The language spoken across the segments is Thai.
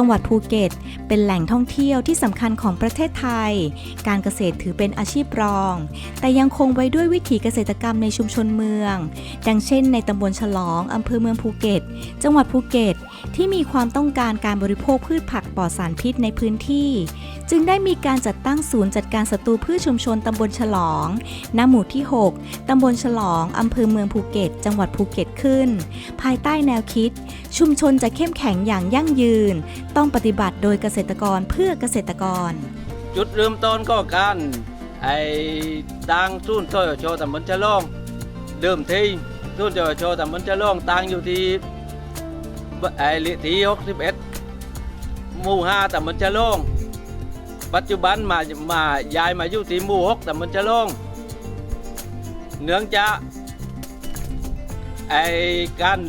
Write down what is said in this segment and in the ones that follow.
จังหวัดภูเก็ต เป็นแหล่งท่องเที่ยวที่สำคัญของประเทศไทย การเกษตรถือเป็นอาชีพรอง แต่ยังคงไว้ด้วยวิถีเกษตรกรรมในชุมชนเมือง ดังเช่นในตำบลฉลองอำเภอเมืองภูเก็ต จังหวัดภูเก็ต ที่มีความต้องการการบริโภคพืชผักปลอดสารพิษในพื้นที่ จึงได้มีการจัดตั้งศูนย์จัดการศัตรูพืชชุมชนตำบลฉลองณหมู่ที่ 6ตำบลฉลองอำเภอเมืองภูเก็ต จังหวัดภูเก็ตขึ้น ภายใต้แนวคิด ชุมชนจะเข้มแข็งอย่างยั่งยืน ต้องปฏิบัติโดยเกษตรกรเพื่อเกษตรกร จุดเริ่มต้นก็การไอ้ตังทุนโตโยโชตำบลฉลองเดิมทีทุนโตโยโชตำบลฉลองตังอยู่ที่ไอ้ลิที่61หมู่5ตำบลฉลองปัจจุบันมามาย้ายมาอยู่ที่หมู่6ตำบลฉลองเนื่องจากไอ้การ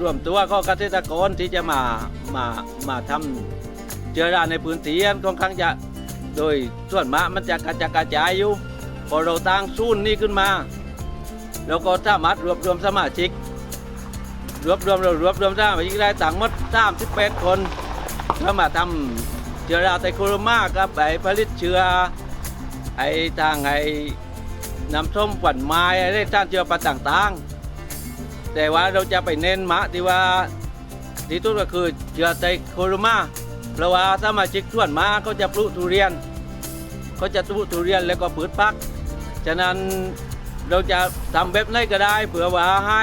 รวมตัวของเกษตรกรที่จะมา มามาทำเจอราในพื้นที่ค่อนข้างจะโดยส่วนมากมันจะกระจายกระจายอยู่พอเราตั้งศูนย์นี้ขึ้นมา แล้วก็สามารถรวบรวมสมาชิก รวบรวมเรารวบรวมสมาชิกได้ต่างหมด38คนเพื่อมาทำเชื้อราไตโคโรมากับไอผลิตเชื้อไอทางไอน้ำส้มฝันไม้ไอ้ท่านเชื้อปลาต่างๆแต่ว่าเราจะไปเน้นมะที่ว่า ที่สุดก็คือเชื้อไตโคโรมาเพราะว่าสมาชิกส่วนมากเขาจะปลูกทุเรียนเขาจะปลูกทุเรียนแล้วก็พืชพัก ฉะนั้นเราจะทำแบบไหนก็ได้เผื่อว่าให้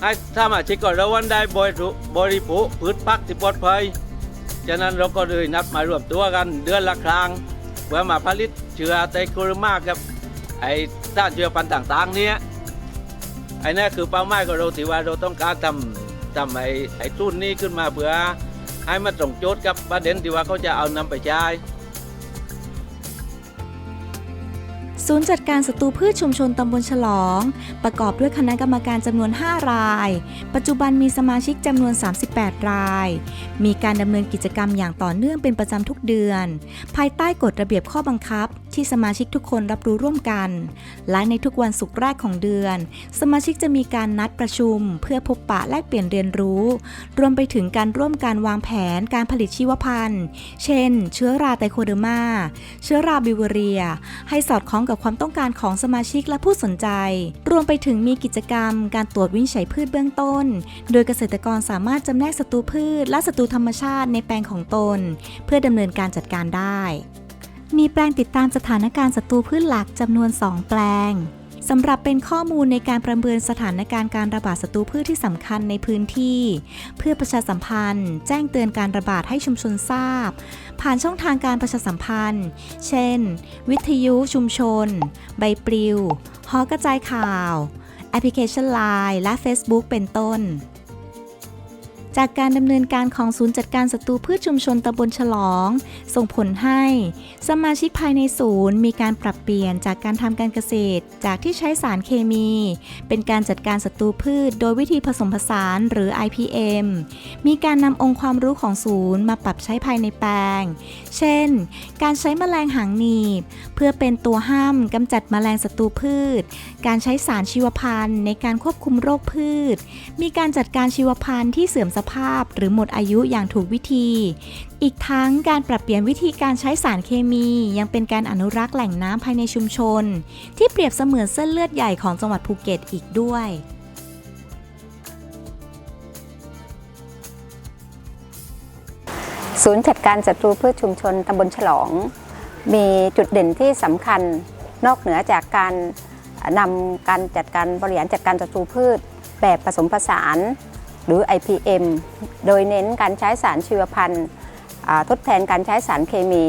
ให้สมาชิกก็ระวันได้บริบริโภคพืชพักที่ปลอดภัยฉะนั้นเราก็เลยนัดมารวมตัวกันเดือนละครั้งเพื่อมาผลิตเชื้อไตโครมากับไอ้ต้านเชื้อพันธุ์ต่างๆเนี้ยไอ้นั่คือเป้าหมายของเราที่ว่าเราต้องการทำ ทำไอ้ไอ้ทุนนี้ขึ้นมาเพื่อให้มันตรงโจทย์กับประเด็นที่ว่าเขาจะเอานำไปใช้ศูนย์จัดการศัตรูพืชชุมชนตำบลฉลอง ประกอบด้วยคณะกรรมการจำนวน 5 ราย ปัจจุบันมีสมาชิกจำนวน 38 ราย มีการดำเนินกิจกรรมอย่างต่อเนื่องเป็นประจำทุกเดือน ภายใต้กฎระเบียบข้อบังคับ ที่สมาชิกทุกคนรับรู้ร่วมกัน และในทุกวันศุกร์แรกของเดือน สมาชิกจะมีการนัดประชุม เพื่อพบปะแลกเปลี่ยนเรียนรู้ รวมไปถึงการร่วมการวางแผนการผลิตชีวพันธุ์ เช่น เชื้อราไตโคเดอร์มา เชื้อราบิวเรีย ให้สอดคล้องกับความต้องการของสมาชิกและผู้สนใจ รวมไปถึงมีกิจกรรม การตรวจวินิจฉัยพืชเบื้องต้น โดยเกษตรกรสามารถจำแนกศัตรูพืช และศัตรูธรรมชาติในแปลงของตน เพื่อดำเนินการจัดการได้ มีแปลงติดตามสถานการณ์ศัตรูพืชหลักจำนวน 2 แปลงสำหรับเป็นข้อมูลในการประเมินสถานการณ์การระบาดศัตรูพืชที่สำคัญในพื้นที่ เพื่อประชาสัมพันธ์ แจ้งเตือนการระบาดให้ชุมชนทราบ ผ่านช่องทางการประชาสัมพันธ์ เช่น วิทยุชุมชน ใบปลิว หอกระจายข่าว แอปพลิเคชัน Line และ Facebook เป็นต้น จากการดำเนินการของศูนย์จัดการศัตรูพืชชุมชนตำบลฉลอง ส่งผลให้ สมาชิกภายในศูนย์มีการปรับเปลี่ยนจากการทำการเกษตร จากที่ใช้สารเคมี เป็นการจัดการศัตรูพืช โดยวิธีผสมผสานหรือ IPM มีการนำองค์ความรู้ของศูนย์มาปรับใช้ภายในแปลง เช่น การใช้แมลงหางหนีบ เพื่อเป็นตัวห้ามกำจัดแมลงศัตรูพืช การใช้สารชีวพันธุ์ในการควบคุมโรคพืช มีการจัดการชีวพันธุ์ที่เสื่อมสภาพ หรือหมดอายุอย่างถูกวิธี อีกทั้งการปรับเปลี่ยนวิธีการใช้สารเคมี ยังเป็นการอนุรักษ์แหล่งน้ำภายในชุมชน ที่เปรียบเสมือนเส้นเลือดใหญ่ของจังหวัดภูเก็ตอีกด้วยศูนย์จัดการศัตรูพืชชุมชนตำบลฉลอง มีจุดเด่นที่สำคัญนอกเหนือจากการนำการจัดการบริหารจัดการศัตรูพืช แบบผสมผสาน หรือ IPM โดยเน้นการใช้สารชีวพันธุ์ทดแทนการใช้สารเคมี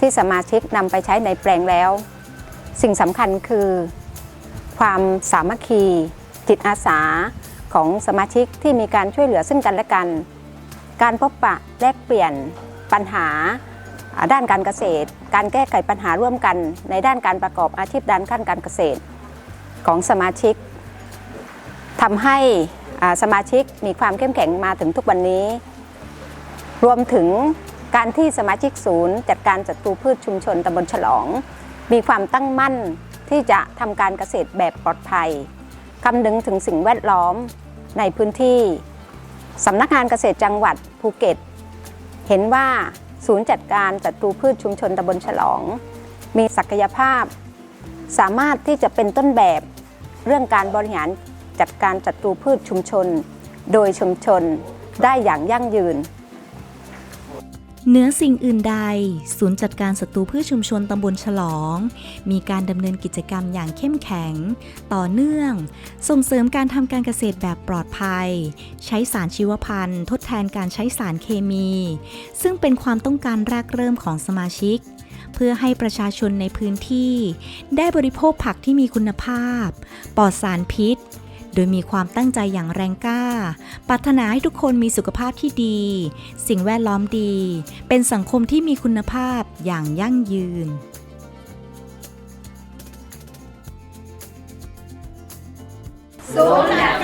ที่สมาชิกนำไปใช้ในแปลงแล้ว สิ่งสำคัญคือ ความสามัคคี จิตอาสาของสมาชิกที่มีการช่วยเหลือซึ่งกันและกัน การพบปะแลกเปลี่ยนปัญหาด้านการเกษตร การแก้ไขปัญหาร่วมกันในด้านการประกอบอาชีพด้านขั้นการเกษตร ของสมาชิกทำให้ สมาชิกมีความเข้มแข็งมาถึงทุกวันนี้ รวมถึงการที่สมาชิกศูนย์ จัดการศัตรูพืชชุมชนตำบลฉลอง มีความตั้งมั่นที่จะทำการเกษตรแบบปลอดภัยคำนึงถึงสิ่งแวดล้อมในพื้นที่สำนักงานเกษตรจังหวัดภูเก็ต เห็นว่าศูนย์จัดการศัตรูพืชชุมชนตำบลฉลอง มีศักยภาพ สามารถที่จะเป็นต้นแบบเรื่องการบริหาร จัดการศัตรูพืชชุมชน โดยชุมชนได้อย่างยั่งยืนเหนือสิ่งอื่นใด ศูนย์จัดการศัตรูพืชชุมชนตำบลฉลอง มีการดำเนินกิจกรรมอย่างเข้มแข็ง ต่อเนื่อง ส่งเสริมการทำการเกษตรแบบปลอดภัย ใช้สารชีวพันธุ์ ทดแทนการใช้สารเคมี ซึ่งเป็นความต้องการแรกเริ่มของสมาชิก เพื่อให้ประชาชนในพื้นที่ ได้บริโภคผักที่มีคุณภาพ ปลอดสารพิษ โดยมีความตั้งใจอย่างแรงกล้า ปรารถนาให้ทุกคนมีสุขภาพที่ดี สิ่งแวดล้อมดี เป็นสังคมที่มีคุณภาพอย่างยั่งยืนศูนย์จัด